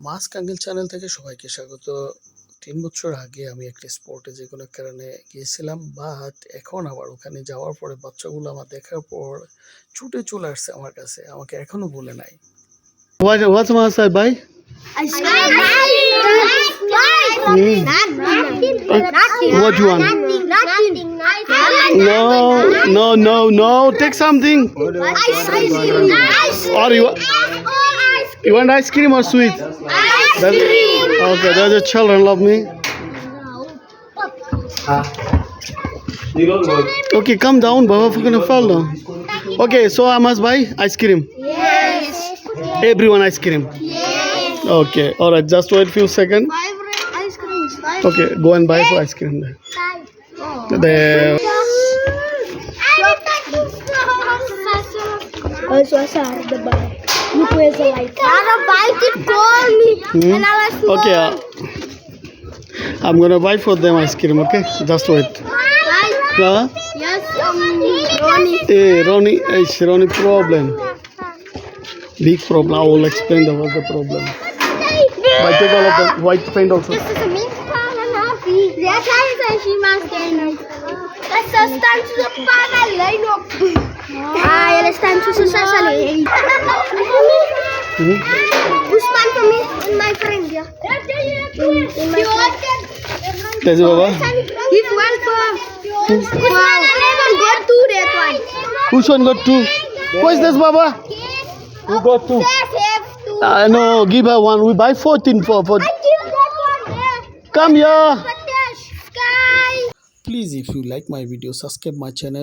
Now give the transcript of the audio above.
মাস কাঙ্গেল channel থেকে সবাইকে স্বাগত তিন বছর আগে আমি একটা স্পোর্টে যে কোনো কারণে গিয়েছিলাম বাট এখন আবার ওখানে যাওয়ার পরে বাচ্চাগুলো আমার দেখার পর ছুটে চলে আসছে আমার কাছে আমাকে এখনও বলে নাই? What you want? No, no, no, no. Take something. Or you, you want ice cream or sweet? That, okay, that's the children love me. Okay, come down, Baba. We're gonna fall down. Okay, so I must buy ice cream. Yes. Everyone ice cream. Yes. Okay, all right. Just wait a few seconds. Okay, go and buy for ice cream. Then. The Also, I saw the bike. Look where's the light. Anna bike it call me. Hmm? And I was okay, uh, I'm gonna buy for them ice cream. Okay, just wait. Huh? Yes, um, Ronnie. Hey, Ronnie, hey, Ronnie, problem. Big problem. I will explain the what's the problem. But take all of them. White paint also. This is a mix pan and happy. That's how she must get That's a stand to the pan and line up. Ah, yeah, stand to the sasali. Hmm? Man for me and my friend, yeah. In, in my friend. कैसे बाबा for this one and even got two that one. Which one got two? Who is this Baba? Who got two? Uh, know. give her one. We buy 14 for... for... Come here. Please, if you like my video, subscribe my channel.